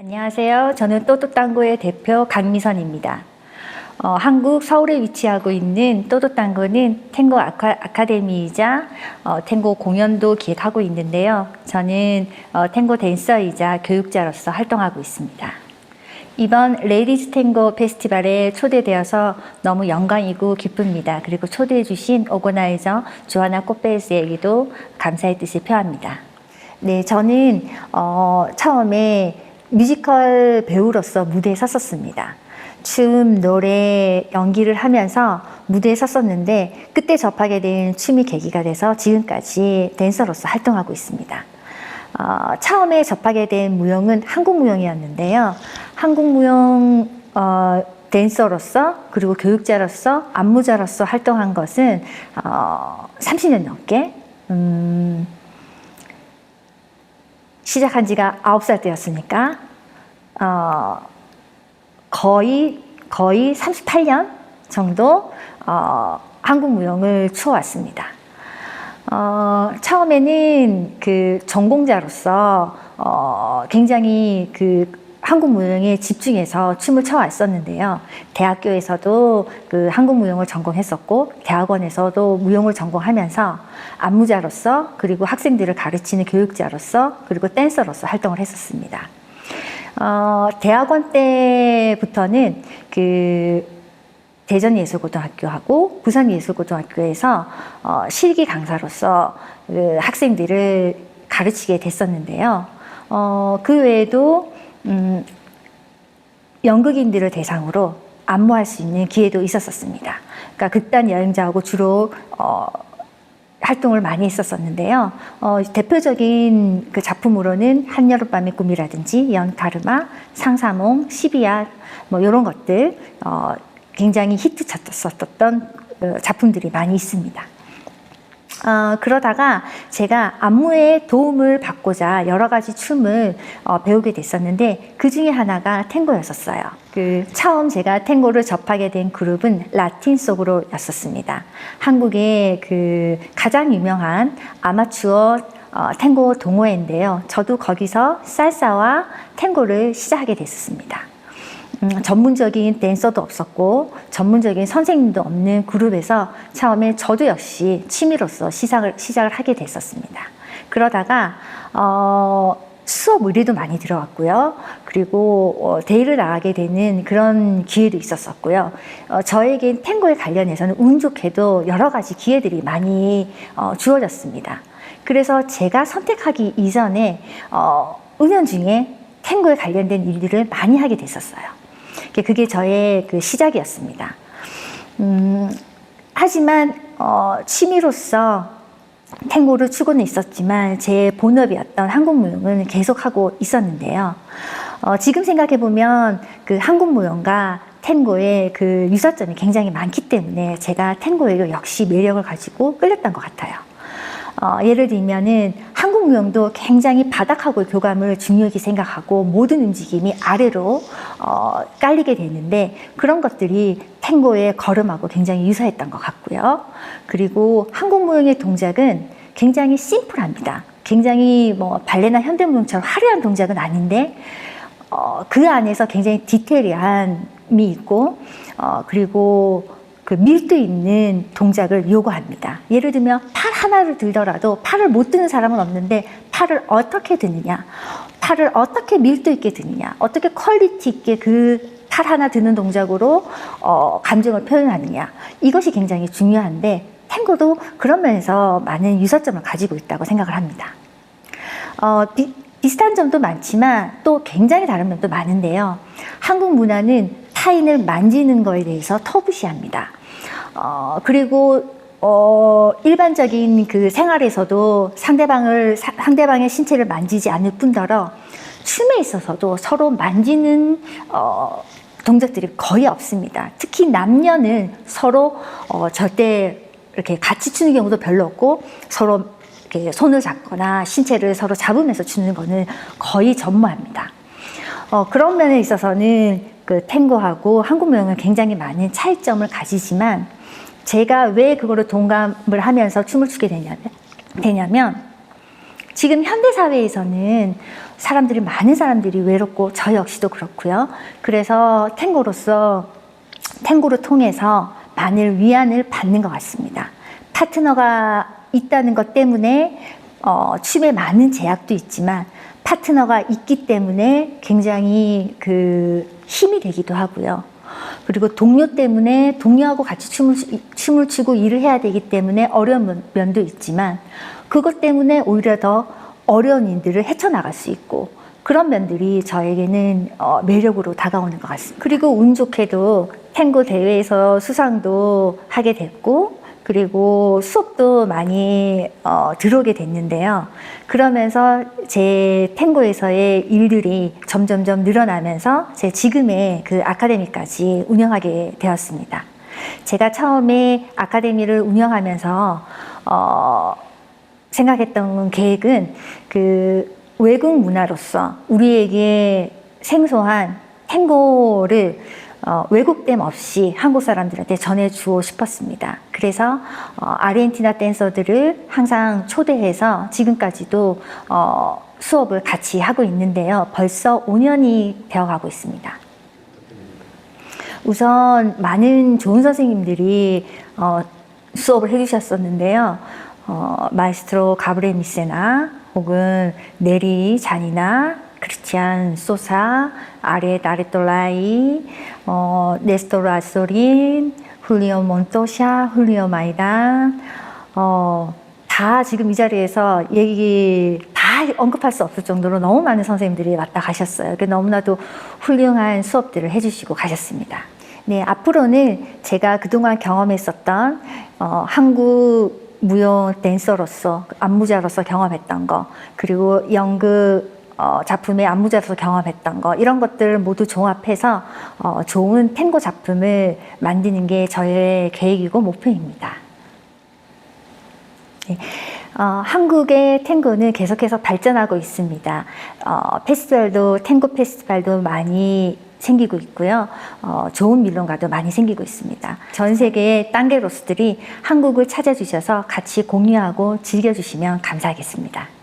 안녕하세요. 저는 또또땅고의 대표 강미선입니다. 어, 한국 서울에 위치하고 있는 또또땅고는 탱고 아카, 아카 데미이자 어, 탱고 공연도 기획하고 있는데요. 저는 어, 탱고 댄서이자 교육자로서 활동하고 있습니다. 이번 레이디즈 탱고 페스티벌에 초대되어서 너무 영광이고 기쁩니다. 그리고 초대해 주신 오거나이저 조하나 꽃베스에게도 감사의 뜻을 표합니다. 네, 저는 어, 처음에 뮤지컬 배우로서 무대에 섰었습니다. 춤, 노래, 연기를 하면서 무대에 섰었는데 그때 접하게 된 춤이 계기가 돼서 지금까지 댄서로서 활동하고 있습니다. 어, 처음에 접하게 된 무용은 한국 무용이었는데요. 한국 무용 어, 댄서로서 그리고 교육자로서 안무자로서 활동한 것은 어, 30년 넘게 음, 시작한 지가 9살 때였으니까 어, 거의 거의 38년 정도 어, 한국 무용을 추어왔습니다. 어, 처음에는 그 전공자로서 어, 굉장히 그 한국 무용에 집중해서 춤을 춰왔었는데요. 대학교에서도 그 한국 무용을 전공했었고, 대학원에서도 무용을 전공하면서 안무자로서, 그리고 학생들을 가르치는 교육자로서, 그리고 댄서로서 활동을 했었습니다. 어, 대학원 때부터는 그 대전예술고등학교하고 부산예술고등학교에서 어, 실기 강사로서 그 학생들을 가르치게 됐었는데요. 어, 그 외에도 음, 연극인들을 대상으로 안무할 수 있는 기회도 있었었습니다. 그러니까 극단 여행자하고 주로 어, 활동을 많이 했었었는데요. 어, 대표적인 그 작품으로는 한여름밤의 꿈이라든지 연가르마, 상사몽, 시비야 뭐 이런 것들 어, 굉장히 히트 쳤었던 어, 작품들이 많이 있습니다. 어, 그러다가 제가 안무에 도움을 받고자 여러 가지 춤을 어, 배우게 됐었는데 그 중에 하나가 탱고였었어요. 그 처음 제가 탱고를 접하게 된 그룹은 라틴 속으로였었습니다. 한국의 그 가장 유명한 아마추어 어, 탱고 동호회인데요. 저도 거기서 살사와 탱고를 시작하게 됐었습니다. 음, 전문적인 댄서도 없었고 전문적인 선생님도 없는 그룹에서 처음에 저도 역시 취미로서 시작을 시작을 하게 됐었습니다. 그러다가 어, 수업 의뢰도 많이 들어왔고요. 그리고 어, 대회를 나가게 되는 그런 기회도 있었었고요. 어, 저에겐 탱고에 관련해서는 운 좋게도 여러 가지 기회들이 많이 어, 주어졌습니다. 그래서 제가 선택하기 이전에 어, 은연 중에 탱고에 관련된 일들을 많이 하게 됐었어요. 그게 저의 그 시작이었습니다. 음, 하지만 어, 취미로서 탱고를 추고는 있었지만 제 본업이었던 한국 무용은 계속하고 있었는데요. 어, 지금 생각해 보면 그 한국 무용과 탱고의 그 유사점이 굉장히 많기 때문에 제가 탱고에도 역시 매력을 가지고 끌렸던 것 같아요. 어, 예를 들면은 한국 무용도 굉장히 바닥하고의 교감을 중요하게 생각하고 모든 움직임이 아래로 어, 깔리게 되는데 그런 것들이 탱고의 걸음하고 굉장히 유사했던 것 같고요. 그리고 한국 무용의 동작은 굉장히 심플합니다. 굉장히 뭐 발레나 현대무용처럼 화려한 동작은 아닌데 어, 그 안에서 굉장히 디테일함이 있고 어, 그리고 그 밀도 있는 동작을 요구합니다. 예를 들면 팔 하나를 들더라도 팔을 못 드는 사람은 없는데 팔을 어떻게 드느냐, 팔을 어떻게 밀도 있게 드느냐, 어떻게 퀄리티 있게 그 팔 하나 드는 동작으로 어, 감정을 표현하느냐 이것이 굉장히 중요한데 탱고도 그런 면에서 많은 유사점을 가지고 있다고 생각을 합니다. 어, 비, 비슷한 점도 많지만 또 굉장히 다른 면도 많은데요. 한국 문화는 타인을 만지는 거에 대해서 터부시합니다. 어, 그리고 어, 일반적인 그 생활에서도 상대방을, 사, 상대방의 신체를 만지지 않을 뿐더러 춤에 있어서도 서로 만지는, 어, 동작들이 거의 없습니다. 특히 남녀는 서로, 어, 절대 이렇게 같이 추는 경우도 별로 없고 서로 이렇게 손을 잡거나 신체를 서로 잡으면서 추는 거는 거의 전무합니다. 어, 그런 면에 있어서는 그 탱고하고 한국 무용은 굉장히 많은 차이점을 가지지만 제가 왜 그거를 동감을 하면서 춤을 추게 되냐면, 되냐면 지금 현대 사회에서는 사람들이 많은 사람들이 외롭고 저 역시도 그렇고요. 그래서 탱고로서 탱고를 통해서 많은 위안을 받는 것 같습니다. 파트너가 있다는 것 때문에 어, 춤에 많은 제약도 있지만 파트너가 있기 때문에 굉장히 그 힘이 되기도 하고요. 그리고 동료 때문에 동료하고 같이 춤을, 추- 춤을 추고 일을 해야 되기 때문에 어려운 면- 면도 있지만 그것 때문에 오히려 더 어려운 일들을 헤쳐나갈 수 있고 그런 면들이 저에게는 어, 매력으로 다가오는 것 같습니다. 그리고 운 좋게도 탱고 대회에서 수상도 하게 됐고 그리고 수업도 많이 어, 들어오게 됐는데요. 그러면서 제 탱고에서의 일들이 점점점 늘어나면서 제 지금의 그 아카데미까지 운영하게 되었습니다. 제가 처음에 아카데미를 운영하면서 어, 생각했던 계획은 그 외국 문화로서 우리에게 생소한 탱고를 어, 왜곡됨 없이 한국 사람들한테 전해주고 싶었습니다. 그래서 어, 아르헨티나 댄서들을 항상 초대해서 지금까지도 어, 수업을 같이 하고 있는데요. 벌써 5년이 되어가고 있습니다. 우선 많은 좋은 선생님들이 어, 수업을 해주셨었는데요. 어, 마에스트로 가브레 미세나 혹은 네리 잔이나 크리스티안 소사, 아레 다레톨라이, 어, 네스토르 아소린, 훌리오 몬토샤, 훌리오 마이단, 어, 다 지금 이 자리에서 얘기 다 언급할 수 없을 정도로 너무 많은 선생님들이 왔다 가셨어요. 그 너무나도 훌륭한 수업들을 해주시고 가셨습니다. 네, 앞으로는 제가 그동안 경험했었던 어, 한국 무용 댄서로서 안무자로서 경험했던 거 그리고 연극 어, 작품의 안무자로서 경험했던 거 이런 것들을 모두 종합해서 어, 좋은 탱고 작품을 만드는 게 저의 계획이고 목표입니다. 네. 어, 한국의 탱고는 계속해서 발전하고 있습니다. 어, 페스티벌도 탱고 페스티벌도 많이 생기고 있고요. 어, 좋은 밀론가도 많이 생기고 있습니다. 전 세계의 딴게로스들이 한국을 찾아주셔서 같이 공유하고 즐겨주시면 감사하겠습니다.